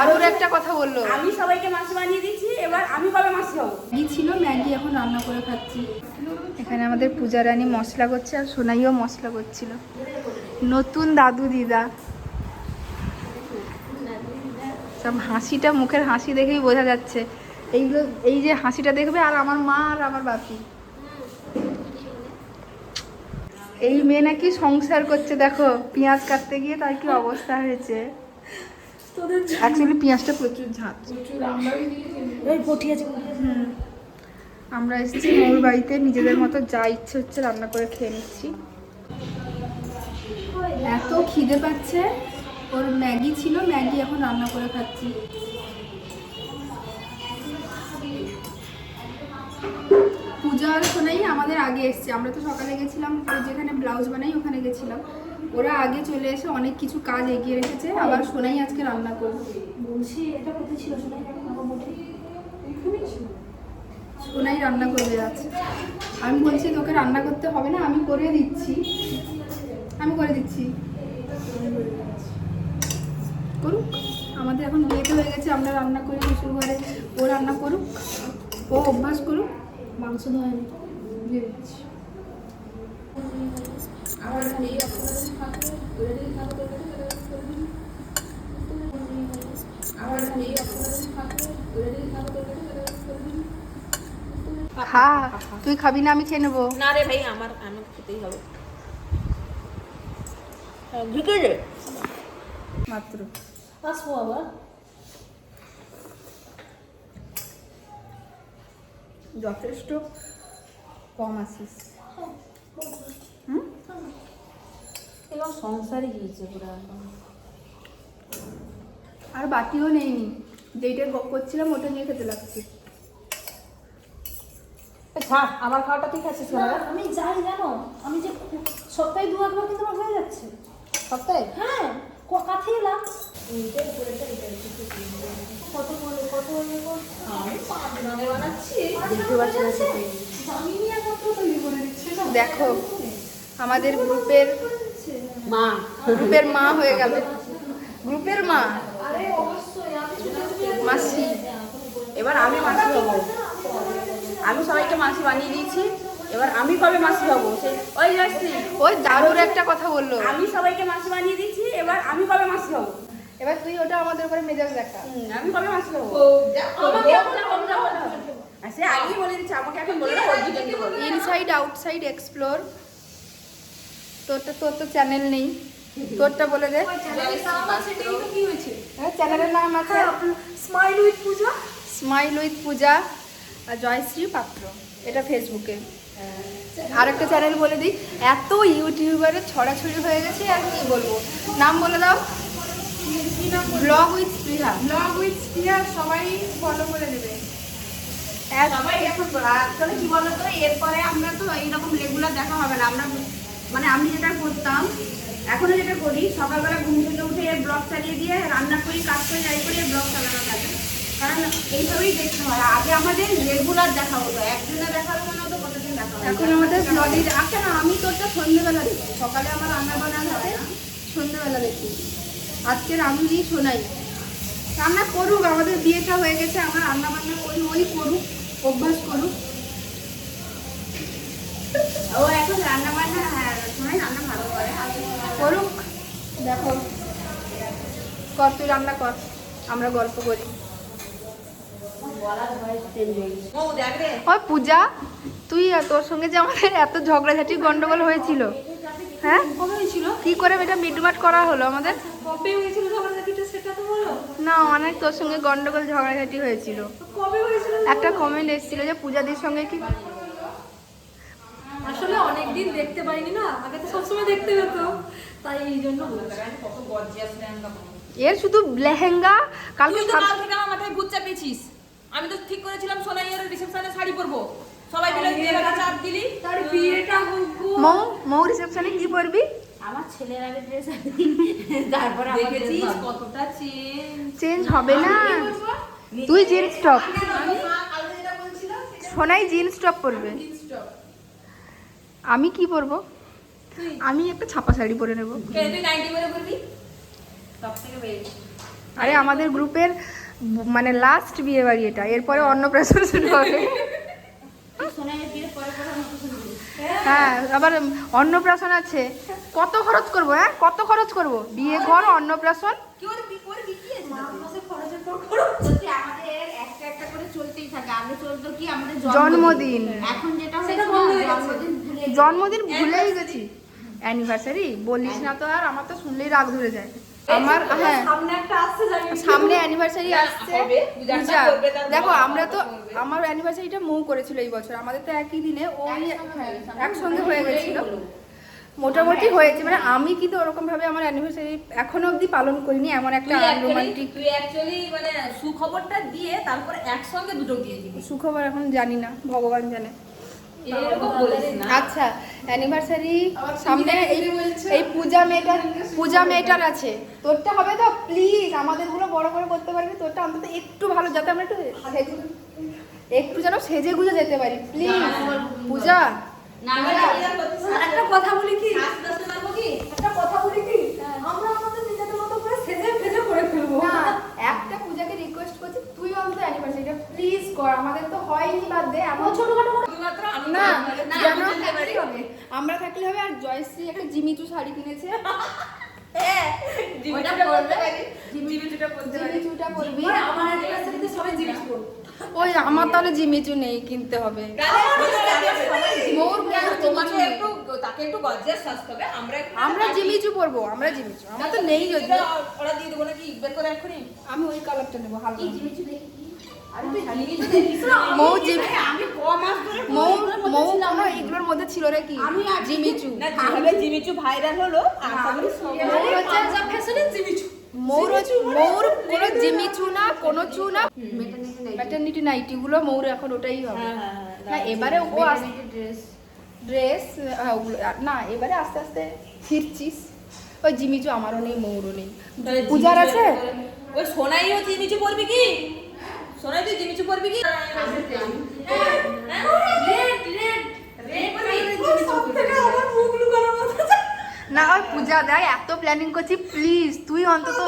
আরোর একটা কথা বলল। আমি সবাইকে মাসি বানিয়ে দিচ্ছি এবার আমি কবে মাসি হব? ম্যাগি ছিল ম্যাগি এখন রান্না করে খাচ্ছি। এখানে আমাদের পূজা রানী মশলা করছে আর সোনাইও মশলা করছিল। নতুন দাদু দিদা। সব হাসিটা মুখের হাসি দেখেই বোঝা যাচ্ছে। এইগুলো এই যে হাসিটা দেখবে আর আমার মা আর আমার বাপি। এই মেয়ে নাকি সংসার করছে দেখো। পেঁয়াজ কাটতে গিয়ে তার কি অবস্থা হয়েছে? অ্যাকচুয়ালি পেঁয়াজটা প্রচুর ঝাঁজ ওই পটি আছে আমরা এসেছি মৌর বাড়িতে নিজেদের মতো যা ইচ্ছে হচ্ছে রান্না করে খেয়ে নিচ্ছি। এত খিদে পাচ্ছে। ওর ম্যাগি ছিল ম্যাগি এখন রান্না করে খাচ্ছি। পূজা আর শোনাই আমাদের আগে এসছে। আমরা তো সকালে গেছিলাম যেখানে ব্লাউজ বানাই ওখানে গেছিলাম। ওরা আগে চলে এসে অনেক কিছু কাজ এগিয়ে রেখেছে। আবার সোনাই আজকে রান্না করবে। বলছি এটা কোথায় ছিল? সোনাই রান্না করবে যাচ্ছে আমি বলছি তোকে রান্না করতে হবে না আমি করে দিচ্ছি। আমি করে দিচ্ছি। করুক। আমাদের এখন বিয়েতে হয়ে গেছে আমরা রান্না করি শ্বশুর ঘরে ও রান্না করুক। ও অভ্যাস করুক। মাংস ধোয়নি দিয়ে দিচ্ছি খা তুই খাবি না আমি খেয়ে নেব। না রে ভাই আমার আমার খেতেই হবে। ঢুকে রে। মাত্র। আসব আবার। যথেষ্ট কম আসিস হুম? এবার সংসারে গিয়েছে পুরো। আর বাটিও নেইনি। যেইটা করছিলাম ওটা নিয়ে খেতে লাগছে। ছাড় আমার খাওয়াটা ঠিক আছে না, আমি যাই জানো? আমি যে সপ্তাহে দু একবার কিন্তু আমার হয়ে যাচ্ছে। সপ্তাহে? হ্যাঁ ক- কাছে এলাম। কত দেখো আমাদের গ্রুপের মা। গ্রুপের মা হয়ে গেল। গ্রুপের মা। মাসি। এবার আমি মাসি হব। আমি সবাইকে মাসি বানিয়ে দিয়েছি। এবার আমি কবে মাসি হব? সে ওই যাচ্ছি ওই দারুর একটা কথা বলল। আমি সবাইকে মাসি বানিয়ে দিয়েছি এবার আমি কবে মাসি হব? এবার তুই ওটা আমাদের উপরে মেজাজ দেখা। আমি কবে মাসি হব? সে আগেই বলে দিচ্ছে আমাকে এখন বলে ইনসাইড আউটসাইড এক্সপ্লোর তোরটা তোর তো চ্যানেল নেই। তোরটা বলে দে। চ্যানেলের নাম আছে নেই তো কি হয়েছে? চ্যানেলের নাম আছে। Smile with Pooja smile with Pooja Jayashree Patra এটা ফেসবুকে। আর একটা চ্যানেল বলে দিই এত ইউটিউবারের ছড়াছড়ি হয়ে গেছে আর কি বলব? নাম বলে দাও। Blog with Spriha. Blog with Spriha সবাই ফলো করে দেবে। সবাই এখন আসলে কি বলতো এরপরে আমরা তো এইরকম রেগুলার দেখা হবে না। আমরা মানে আমি যেটা করতাম এখনও যেটা করি সকালবেলা ঘুম থেকে উঠে ব্লগ চালিয়ে দিয়ে রান্না করি কাজ করে যাই করে ব্লগ চালানো থাকে। কারণ এইভাবেই দেখতে হয়। আগে আমাদের রেগুলার দেখা হতো। একদিনে দেখা হতো না তো কতদিন দেখা হতো এখন আমাদের ব্লগে আচ্ছা না আমি তোরটা সন্ধ্যেবেলা দেখি। সকালে আমার রান্না বান্না থাকে সন্ধ্যেবেলা দেখি। আজকে রাঁধুনি শোনাই। রান্না করুক আমাদের বিয়েটা হয়ে গেছে আমরা রান্না বান্না করি ওই করুক অভ্যাস করুক। ও এখন রান্না বান্না হ্যাঁ শোনাই রান্না ভালো করে। করুক দেখো। কর তুই রান্না কর। আমরা গল্প করি। ও পূজা তুই আর তোর সঙ্গে যে আমাদের এত ঝগড়াঝাটি গন্ডগোল হয়েছিল? হ্যাঁ? কি করে এটা মিটমাট করা হলো আমাদের? কবে হয়েছিল ঝগড়াঝাটিটা সেটা তো বলো। না অনেক তোর সঙ্গে গন্ডগোল ঝগড়াঝাটি হয়েছিল। কবে হয়েছিল? একটা কমেন্ট এসেছিল যে পূজাদির সঙ্গে কি? আসলে অনেকদিন দেখতে পাইনি না আগে তো সবসময় দেখতে হতো। তাই এই জন্য এর শুধু লেহেঙ্গা কালকে মাথায় ভূত চাপিয়েছিস। আমি তো ঠিক করেছিলাম সোনাইয়ের রিসেপশনে শাড়ি পরবো। সবাই মিলে দেড়টা চাপ দিলি। তার বিয়েটা হোক গো। মৌ মৌ রিসেপশনে কি পরবি? আমার ছেলের আগে ড্রেস তারপরে আমার dress দেখেছিস কতটা চেঞ্জ চেঞ্জ হবে না। তুই jeans top Sonai jeans top পরবে। আমি কি পরবো? আমি একটা ছাপা শাড়ি পরে নেব। আরে আমাদের গ্রুপের মানে লাস্ট বিয়ে বাড়ি এটা এরপরে অন্নপ্রাশন শুরু হবে। হ্যাঁ আবার অন্নপ্রাশন আছে। কত খরচ করব হ্যাঁ? কত খরচ করব? বিয়ে ঘর অন্নপ্রাশন। জন্মদিন। জন্মদিন। ভুলেই গেছি। অ্যানিভার্সারি বলিস না তো আর আমার তো শুনলেই রাগ ধরে যায়। আমার হ্যাঁ। সামনে একটা আসছে জানি সামনে অ্যানিভার্সারি আসছে। দেখো আমরা তো আমার অ্যানিভার্সারিটা মৌ করেছিল এই বছর। আমাদের তো একই দিনে ওই হ্যাঁ, একসঙ্গে হয়ে গেছিল। মোটামুটি হয়েছে। মানে আমি কিন্তু ওরকম ভাবে আমার অ্যানিভার্সারি এখনও অবধি পালন করিনি এমন একটা রোমান্টিক তুই অ্যাকচুয়ালি মানে সুখবরটা দিয়ে তারপর একসঙ্গে দুটো দিয়ে দিবি সুখবর এখন জানি না ভগবান জানে। আচ্ছা অ্যানিভার্সারি সামনে এই এই পূজা মেয়েটার পূজা মেয়েটার আছে তোরটা হবে তো প্লিজ আমাদেরগুলো বড় করে করতে পারবি তোরটা অন্তত একটু ভালো যাতে আমরা একটু সেজে- একটু যেন সেজে গুজে যেতে পারি প্লিজ পূজা না, আমরা না, কি আর করতে আর একটা কথা বলি কি শ্বাস নাচতে পারব কি একটা কথা বলি কি আমরা আমাদের নিজেদের মতো করে সেজে ফেজে করে ফেলব না একটা পূজাকে রিকোয়েস্ট করছি তুই অন্তত অ্যানিভার্সারিটা প্লিজ কর আমাদের তো হয়নি বাদ দে এমন ছোটখাটো করে শুধুমাত্র আমি না না যেন থাকলেই হবে আমরা থাকলে হবে আর জয়শ্রী একটা জিমিচু শাড়ি কিনেছে ওইটা বলতে পারি জিমিচুটা বলতে পারি জিমিচুটা পরবি মানে আমার অ্যানিভার্সারিতে সবাই জিনিস করব ওই আমার তাহলে জিমিচু নেই কিনতে হবে। আমরা জিমিচু পরবো আমরা জিমিচু। আমার তো নেই যদি ওরা দিয়ে দেবো নাকি বের করে। এক্ষুনি আমি ওই কালারটা নেব হালকা দেখি। কোনো এগুলোর মধ্যে ছিল রে কি? জিমিচু। না যেভাবে জিমিচু ভাইরাল হলো আশা করি সবাই মৌর কোনো জিমিচু না কোনো চু না. ম্যাটারনিটি নাইটি গুলো মৌর এখন ওটাই হবে হ্যাঁ, হ্যাঁ, হ্যাঁ, না এবারে ও। ড্রেস হ্যাঁ, ওগুলো আর- না এবারে আস্তে আস্তে ফিরছিস ওই জিমিচু আমারও নেই মৌরও নেই পূজার আছে ওই সোনাইও জিমিচু পরবি কি সোনাই তুই জিমিচু পরবি কি সব থেকে আমার মুখ লুকানোর মতো না ওই পূজা দেয় এত প্ল্যানিং করছি প্লিজ তুই অন্তত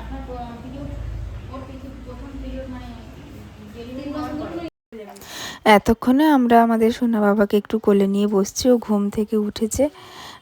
আপনার period, ওর period, প্রথম period মানে delivery হওয়ার পরে। এতক্ষণে আমরা আমাদের সোনা বাবাকে একটু কোলে নিয়ে বসছি ও ঘুম থেকে উঠেছে।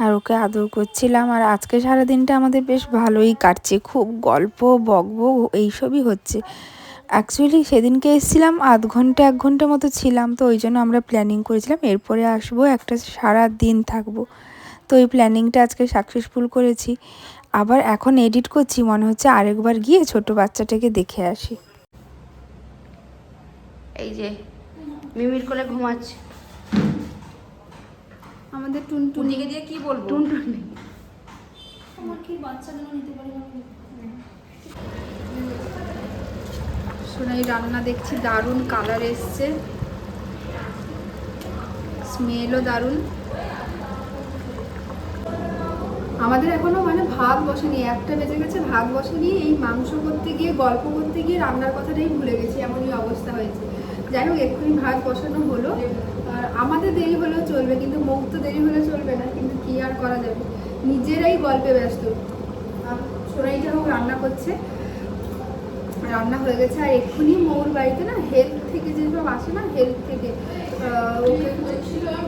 আর ওকে আদর করছিলাম। আর আজকে সারাদিনটা আমাদের বেশ ভালোই কাটছে। খুব গল্প, বকবক এইসবই হচ্ছে। অ্যাকচুয়ালি সেদিনকে এসেছিলাম, আধ ঘণ্টা, এক ঘণ্টা মতো ছিলাম। তো ওই জন্য আমরা প্ল্যানিং করেছিলাম, এরপরে আসব, একটা সারা দিন থাকব। তো এই প্ল্যানিংটা আজকে সাকসেসফুল করেছি। আবার এখন এডিট করছি, মনে হচ্ছে আরেকবার গিয়ে ছোট বাচ্চাটাকে দেখে আসি। এই যে, মিমির কোলে ঘুমাচ্ছে। আমাদের টুনটুনি। টুনিকে দিয়ে কি বলব? টুনটুনি। আমার কি বাচ্চাগুলো নিতে পারি না? সোনাই রান্না দেখছি দারুণ কালার এসছে। স্মেলও দারুণ। আমাদের এখনও মানে ভাত বসেনি একটা বেজে গেছে ভাত বসেনি এই মাংস করতে গিয়ে গল্প করতে গিয়ে রান্নার কথাটাই ভুলে গেছি এমনই অবস্থা হয়েছে। যাই হোক এক্ষুনি ভাত বসানো হলো। আমাদের দেরি হলেও চলবে কিন্তু মুখ তো দেরি হলে চলবে না কিন্তু কি আর করা যাবে? নিজেরাই গল্পে ব্যস্ত। সোনাই হোক রান্না করছে রান্না হয়ে গেছে আর এক্ষুনি মৌর বাড়িতে না হেলথ থেকে যেসব আসে না হেলথ থেকে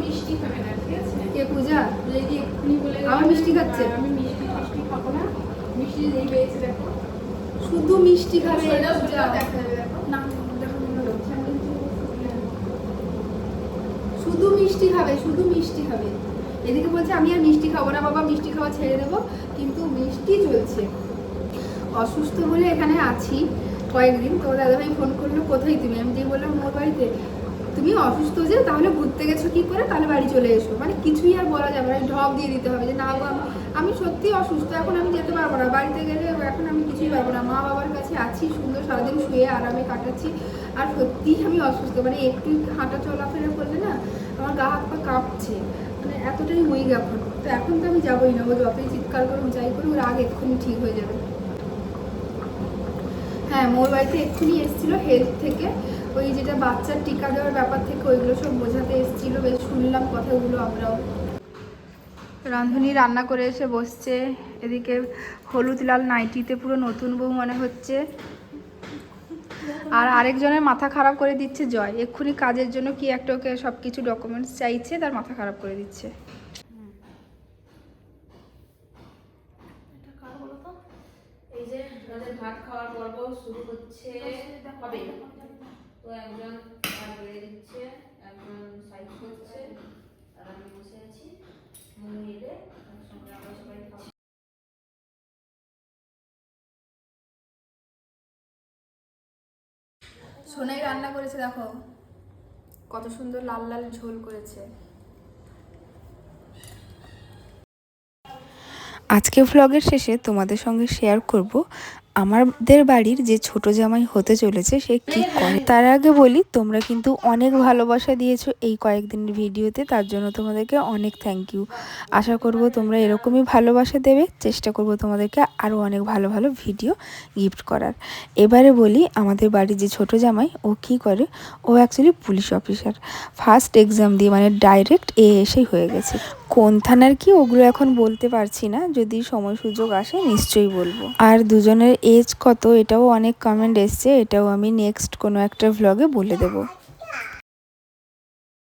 মিষ্টি খাবে না ঠিক আছে? কে পূজা? যদি এক্ষুনি বলে আমার মিষ্টি খাচ্ছে? আমি মিষ্টি মিষ্টি খাব না। মিষ্টি পেয়েছে দেখো। শুধু মিষ্টি খাবে পূজা। দেখা যাবে দেখো মনে হচ্ছে। শুধু মিষ্টি খাবে, শুধু মিষ্টি খাবে। এদিকে বলছে, আমি আর মিষ্টি খাব না বাবা, মিষ্টি খাওয়া ছেড়ে দেবো। কিন্তু মিষ্টি চলছে। অসুস্থ বলে এখানে আছি কয়েকদিন। তো দাদাভাই ফোন করল, কোথায় তুমি? আমি দিয়ে বললাম, মোর বাড়িতে। তুমি অসুস্থ যে, তাহলে ঘুরতে গেছো কি করে? তাহলে বাড়ি চলে এসো। মানে কিছুই আর বলা যাবে না ঢপ দিয়ে দিতে হবে যে, না আমি- সত্যি অসুস্থ, এখন আমি যেতে পারব না। বাড়িতে গেলে এখন আমি কিছুই পারব না। মা বাবার কাছে আছি, সুন্দর সারাদিন শুয়ে আরামে কাটাচ্ছি। আর সত্যিই আমি অসুস্থ। মানে একটু হাঁটা চলাফেরা করলে না, আমার গা হাত পা কাঁপছে। মানে এতটাই উইক এখন। তো এখন তো আমি যাবোই না। ও যতই চিৎকার করুক, যাই করুক, রাগ এক্ষুনি ঠিক হয়ে যাবে। হ্যাঁ মোর বাড়িতে এক্ষুনি এসেছিল হেলথ থেকে। ওই যেটা বাচ্চার টিকা দেওয়ার ব্যাপার থেকে ওইগুলো সব বোঝাতে এসেছিল বেশ শুনলাম কথাগুলো আমরাও। রাঁধুনি রান্না করে এসে বসছে এদিকে হলুদ লাল নাইটিতে পুরো নতুন বউ মনে হচ্ছে। আর আরেকজনের মাথা খারাপ করে দিচ্ছে জয়। এক্ষুনি কাজের জন্য কি একটা ওকে সব কিছু ডকুমেন্টস চাইছে তার মাথা খারাপ করে দিচ্ছে। এই যে ভাত খাওয়ার পর্ব শুরু হচ্ছে হবে তো একজন দিচ্ছে, একজন সাইড করছে, আর আমি বসে আছি সোনাই রান্না করেছে, দেখো। কত সুন্দর লাল লাল ঝোল করেছে। আজকে ভ্লগের শেষে তোমাদের সঙ্গে শেয়ার করব। আমাদের বাড়ির যে ছোট জামাই হতে চলেছে সে কি করে? তার আগে বলি তোমরা কিন্তু অনেক ভালোবাসা দিয়েছ এই কয়েকদিনের ভিডিওতে তার জন্য তোমাদেরকে অনেক থ্যাংক ইউ আশা করব তোমরা এরকমই ভালোবাসা দেবে চেষ্টা করব তোমাদেরকে আরও অনেক ভালো ভালো ভিডিও গিফট করার। এবারে বলি আমাদের বাড়ির যে ছোট জামাই ও কি করে? ও actually police officer first exam দিয়ে মানে ডাইরেক্ট এ এসেই হয়ে গেছে। কোন থানার কি ওগুলো এখন বলতে পারছি না, যদি সময় সুযোগ আসে নিশ্চয়ই বলব। আর দুজনের এজ কত এটাও অনেক কমেন্ট এসছে, এটাও আমি নেক্সট কোনো একটা ভ্লগে বলে দেবো।